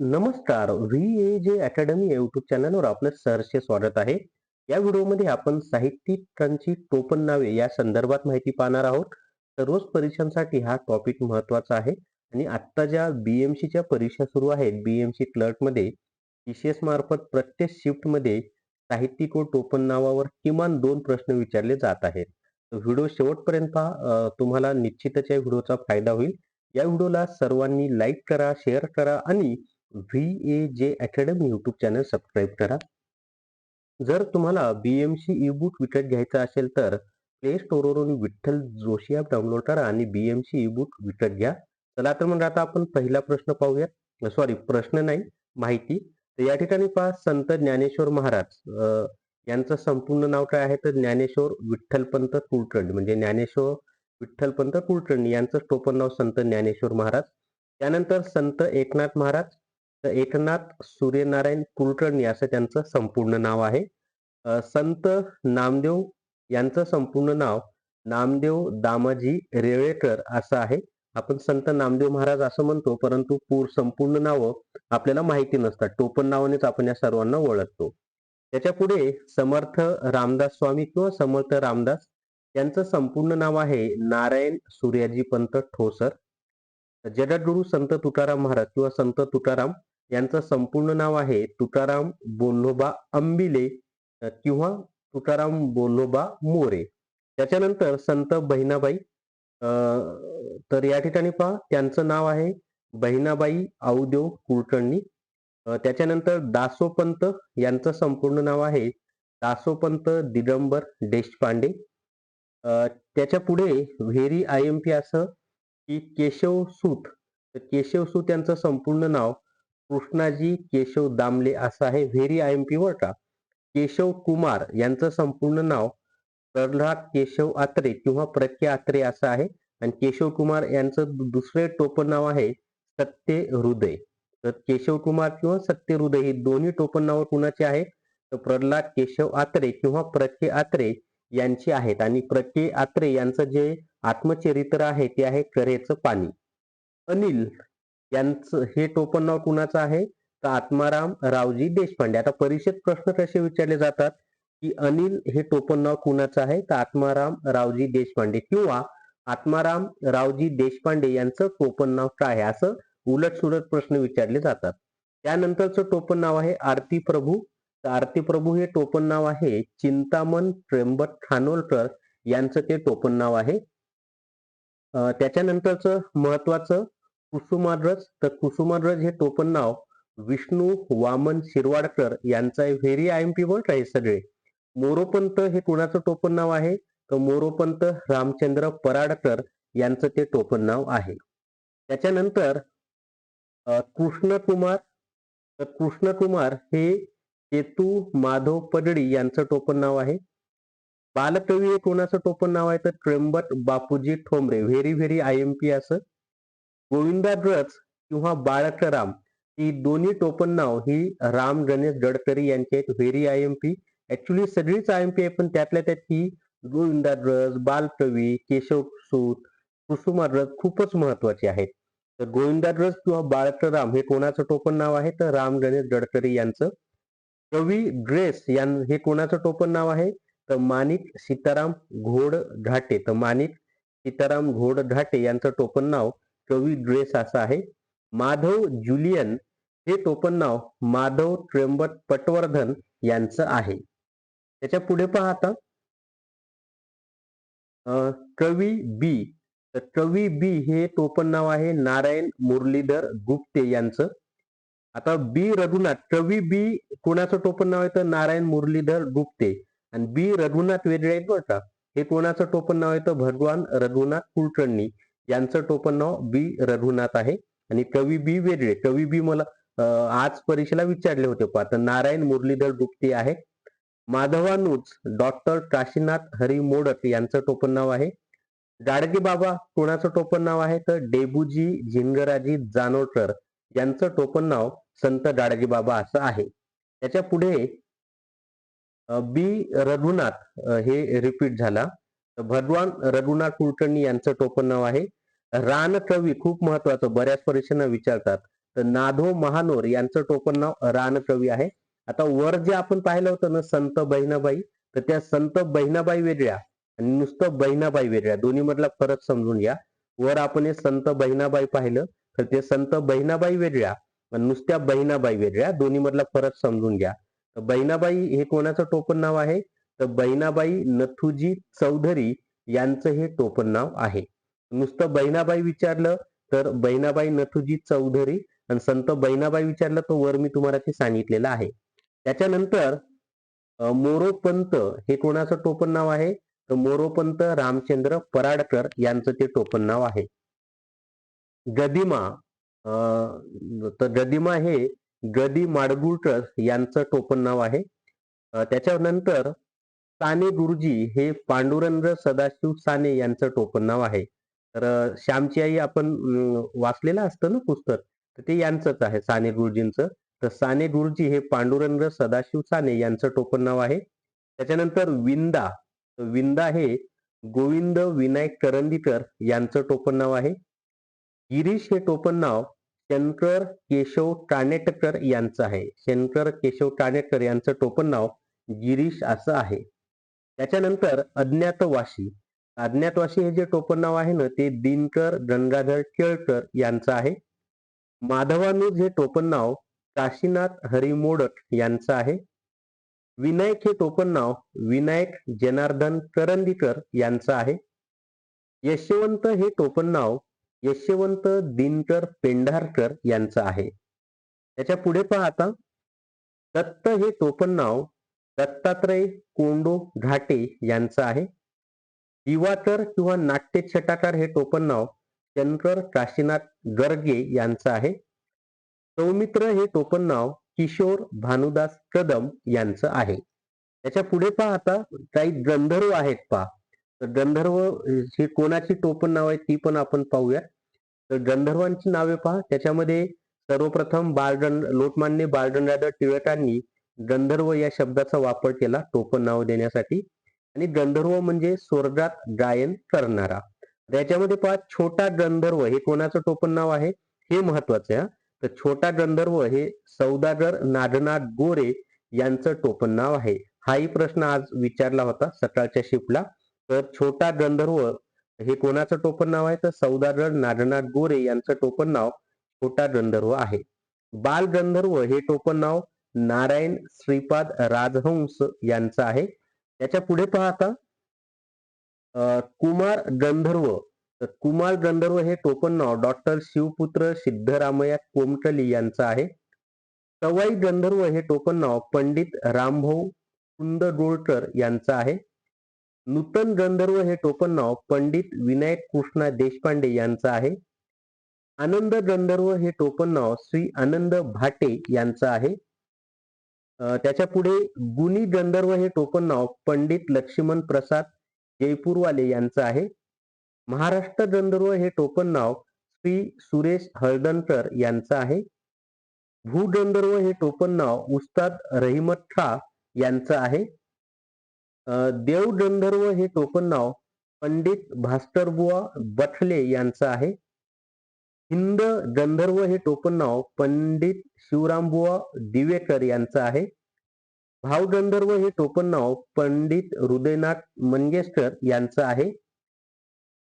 नमस्कार. V A जे academy YouTube चॅनलवर आपलं सहर्ष स्वागत आहे. या व्हिडिओमध्ये आपण साहित्यिकांची टोपण नावे या संदर्भात माहिती पाहणार आहोत. तर रोज परीक्षांसाठी हा टॉपिक महत्त्वाचा आहे. आणि आत्ता ज्या बी एम सीच्या परीक्षा सुरू आहेत बी एम सी क्लर्टमध्ये मार्फत प्रत्येक शिफ्टमध्ये साहित्यिक व टोपण नावावर किमान दोन प्रश्न विचारले जात आहेत. व्हिडिओ शेवटपर्यंत पहा. तुम्हाला निश्चितच या व्हिडिओचा फायदा होईल. या व्हिडिओला सर्वांनी लाईक करा शेअर करा आणि व्ही ए जे अकॅडमी यूट्यूब चॅनल सबस्क्राईब करा. जर तुम्हाला बीएमसी ई बुक विकत घ्यायचा असेल तर प्ले स्टोरवरून विठ्ठल जोशी ॲप डाउनलोड करा आणि बीएमसी ई बुक विकत घ्या. चला तर मग आता आपण पहिला प्रश्न पाहूयात. सॉरी प्रश्न नाही माहिती. तर या ठिकाणी पहा संत ज्ञानेश्वर महाराज यांचं संपूर्ण नाव काय आहे? तर ज्ञानेश्वर विठ्ठलपंत कुलकर्णी म्हणजे ज्ञानेश्वर विठ्ठलपंत कुलकर्णी यांचं टोपण नाव संत ज्ञानेश्वर महाराज. त्यानंतर संत एकनाथ महाराज एकनाथ सूर्यनारायण कुलकर्णी असं त्यांचं संपूर्ण नाव आहे. संत नामदेव यांचं संपूर्ण नाव नामदेव दामाजी रेवळेकर असं आहे. आपण संत नामदेव महाराज असं म्हणतो परंतु पूर संपूर्ण नावं आपल्याला माहिती नसतात. टोपण नावानेच आपण या सर्वांना ओळखतो. त्याच्या पुढे समर्थ रामदास स्वामी किंवा समर्थ रामदास यांचं संपूर्ण नाव आहे नारायण सूर्याजी पंत ठोसर जगद्गुरु संत तुकाराम महाराज किंवा संत तुकाराम यांचं संपूर्ण नाव आहे तुकाराम बोल्होबा अंबिले किंवा तुकाराम बोल्होबा मोरे. त्याच्यानंतर संत बहिणाबाई तर या ठिकाणी पहा त्यांचं नाव आहे बहिणाबाई औदेव कुलकर्णी. त्याच्यानंतर दासोपंत यांचं संपूर्ण नाव आहे दासोपंत दिगंबर देशपांडे. त्याच्या पुढे व्हेरी आय एम पी असं की केशव सूत. केशव सूत यांचं संपूर्ण नाव कृष्णाजी केशव दामले असं आहे very I M P word Keshav Kumar यांचं संपूर्ण नाव प्रल्हाद केशव आत्रे किंवा प्रख्य आत्रे असं आहे. आणि केशव कुमार यांचं दुसरे टोपण नाव आहे सत्य हृदय. तर केशव कुमार किंवा सत्य हृदय ही दोन्ही टोपण नावं कुणाची आहेत तर प्रल्हाद केशव आत्रे किंवा प्रके आत्रे यांची आहेत. आणि प्रके आत्रे यांचं जे आत्मचरित्र आहे ते आहे करेचं पाणी. अनिल यांचं हे टोपण नाव कुणाचं आहे? तर आत्माराम रावजी देशपांडे. आता परीक्षेत प्रश्न कसे विचारले जातात की अनिल हे टोपण नाव कुणाचं आहे? तर आत्माराम रावजी देशपांडे किंवा आत्माराम रावजी देशपांडे यांचं टोपण नाव काय आहे? असं उलट सुलट प्रश्न विचारले जातात. त्यानंतरचं टोपण नाव आहे आरती प्रभू. तर आरती प्रभू हे टोपण नाव आहे चिंतामण त्र्यंबक खानोलकर यांचं ते टोपण नाव आहे. त्याच्यानंतरचं महत्वाचं कुसुमाग्रज तर कुसुमाग्रज हे टोपण नाव विष्णू वामन शिरवाडकर यांचं आहे very I M P word आहे सगळे. मोरोपंत हे कुणाचं टोपण नाव आहे? तर मोरोपंत रामचंद्र पराडकर यांचं ते टोपण नाव आहे. त्याच्यानंतर कृष्णकुमार तर कृष्णकुमार हे केतू माधव पडळी यांचं टोपण नाव आहे. बालकवी हे कोणाचं टोपण नाव आहे? तर Trimbak Bapuji Thombare very very I M P असं. गोविंदाग्रज किंवा बाळकराम ही दोन्ही टोपण नाव ही राम गणेश गडकरी यांचे आहेत very I M P. Actually सगळीच आय एम पी आहे पण त्यातल्या त्यात ही गोविंदाग्रज बालकवी केशव सूत कुसुमाग्रज खूपच महत्त्वाचे आहेत. तर गोविंदाग्रज किंवा बाळकराम हे कोणाचं टोपण नाव आहे? तर राम गणेश गडकरी यांचं. कवी ग्रेस यां हे कोणाचं टोपण नाव आहे? तर माणिक सीताराम घोड घाटे तर माणिक सीताराम घोड घाटे यांचं टोपण नाव कवी ड्रेस असा आहे. माधव जुलियन हे टोपण नाव माधव त्र्यंबक पटवर्धन यांचं आहे. त्याच्या पुढे पाहता कवी बी. तर कवी बी हे टोपण नाव आहे नारायण मुरलीधर गुप्ते यांचं. आता बी रघुनाथ कवी बी कोणाचं टोपण नाव आहे तर नारायण मुरलीधर गुप्ते. आणि बी रघुनाथ वेगळे आहेत बरं का. हे कोणाचं टोपण नाव आहे भगवान रघुनाथ कुलकर्णी. यांचं टोपण नाव बी रघुनाथ आहे. आणि कवी बी वेगळे. कवी बी मला आज परीक्षेला विचारले होते पहा. नारायण मुरलीधर गुप्ते आहे. माधवानुज डॉक्टर काशीनाथ हरी मोडक यांचं टोपण नाव आहे. गाडगे बाबा कोणाचं टोपण नाव आहे? तर डेबूजी झिंगराजी जानोरकर यांचं टोपण नाव संत गाडगे बाबा असं आहे. त्याच्या पुढे बी रघुनाथ हे रिपीट झाला. भगवान रघुनाथ कुलकर्णी यांचं टोपण नाव आहे. रानकवी खूप महत्वाचं बऱ्याच परीक्षांना विचारतात. तर नाधो महानोर यांचं टोपण नाव रानकवी आहे. आता वर जे आपण पाहिलं होतं ना संत बहिणाबाई तर त्या संत बहिणाबाई वेगळ्या आणि नुसतं बहिणाबाई वेगळ्या. दोन्ही मधला फरक समजून घ्या. वर आपण हे संत बहिणाबाई पाहिलं तर ते संत बहिणाबाई वेगळ्या नुसत्या बहिणाबाई वेगळ्या. दोन्ही मधला फरक समजून घ्या. तर बहिणाबाई हे कोणाचं टोपण नाव आहे? तर बहिणाबाई नथुजी चौधरी यांचं हे टोपण नाव आहे. नुसतं बहिणाबाई विचारलं तर बहिणाबाई नथुजी चौधरी आणि संत बहिणाबाई विचारलं तर वर मी तुम्हाला ते सांगितलेलं आहे. त्याच्यानंतर मोरोपंत हे कोणाचं टोपण नाव आहे? तर मोरोपंत रामचंद्र पराडकर यांचं ते टोपण नाव आहे. गदिमा अं, तर गदिमा हे गदी माडगुळकर यांचं टोपण नाव आहे. त्याच्यानंतर साने गुरुजी हे पांडुरंग सदाशिव साने यांचं टोपण नाव आहे. तर श्यामची आई आपण वाचलेलं असतं ना पुस्तक तर ते यांचंच आहे साने गुरुजींचं. तर साने गुरुजी हे पांडुरंग सदाशिव साने यांचं टोपण नाव आहे. त्याच्यानंतर विंदा विंदा हे गोविंद विनायक करंदीकर यांचं टोपण नाव आहे. गिरीश हे टोपण नाव शंकर केशव कानेटकर यांचं आहे. शंकर केशव कानेटकर यांचं टोपण नाव गिरीश असं आहे. त्याच्यानंतर अज्ञातवाशी अज्ञातवासी हे जे टोपण नाव आहे ना ते दिनकर गंगाधर केळकर यांचं आहे. माधवानुज हे टोपण नाव काशीनाथ हरिमोडक यांचं आहे. विनायक हे टोपण नाव विनायक जनार्दन करंदीकर यांचं आहे. यशवंत हे टोपण नाव यशवंत दिनकर पेंढारकर यांचं आहे. त्याच्या पुढे पाहता दत्त हे टोपण नाव दत्तात्रय कोंडो घाटे यांचं आहे. दिवाकर किंवा नाट्य छटाकार हे टोपण नाव शंकर काशीनाथ गर्गे यांचं आहे. सौमित्र हे टोपण नाव किशोर भानुदास कदम यांचं आहे. त्याच्या पुढे पहा आता काही गंधर्व आहेत पहा. तर गंधर्व हे कोणाची टोपण नाव आहेत ती पण आपण पाहूया. तर गंधर्वांची नावे पहा. त्याच्यामध्ये सर्वप्रथम बालगं लोकमान्य बालगंगाधर टिळकांनी गंधर्व या शब्दाचा वापर केला टोपण नाव देण्यासाठी. आणि गंधर्व म्हणजे स्वर्गात गायन करणारा. त्याच्यामध्ये पहा छोटा गंधर्व हे कोणाचं टोपण नाव आहे? हे महत्वाचं आहे तर छोटा गंधर्व हे सौदागर नागनाथ गोरे यांचं टोपण नाव आहे. हाही प्रश्न आज विचारला होता सकाळच्या शिफ्टला. तर छोटा गंधर्व हे कोणाचं टोपण नाव आहे? तर सौदागर नागनाथ गोरे यांचं टोपण नाव छोटा गंधर्व आहे. बाल गंधर्व हे टोपण नाव नारायण श्रीपाद राजहंस यांचं आहे. त्याच्या पुढे पाहता कुमार गंधर्व. तर कुमार गंधर्व हे टोपण नाव डॉक्टर शिवपुत्र सिद्धरामया कोमटली यांचं आहे. सवाई गंधर्व हे टोपण नाव पंडित रामभाऊ कुंदगोळकर यांचं आहे. नूतन गंधर्व हे टोपण नाव पंडित विनायक कृष्णा देशपांडे यांचं आहे. आनंद गंधर्व हे टोपण नाव श्री आनंद भाटे यांचं आहे. त्याच्या पुढे गुणी गंधर्व हे टोपण नाव पंडित लक्ष्मण प्रसाद जयपूरवाले यांचं आहे. महाराष्ट्र गंधर्व हे टोपण नाव श्री सुरेश हळदणकर यांचं आहे. भूगंधर्व हे टोपण नाव उस्ताद रहिमत खा यांचं आहे. देवगंधर्व देव गंधर्व हे टोपण नाव पंडित भास्करबुवा बठले यांचं आहे. हिंद गंधर्व हे टोपण नाव पंडित शिवरामबुवा दिवेकर यांचं आहे. भाव गंधर्व हे टोपण नाव पंडित हृदयनाथ मंगेशकर यांचं आहे.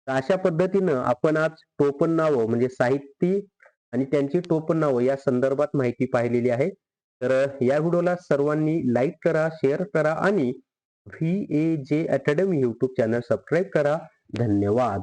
अशा पद्धतीनं आपण आज टोपण नावं म्हणजे साहित्य आणि त्यांची टोपण नावं या संदर्भात माहिती पाहिलेली आहे. तर या व्हिडिओला सर्वांनी लाईक करा शेअर करा आणि व्ही ए जे अकॅडमी युट्यूब चॅनल सबस्क्राईब करा. धन्यवाद.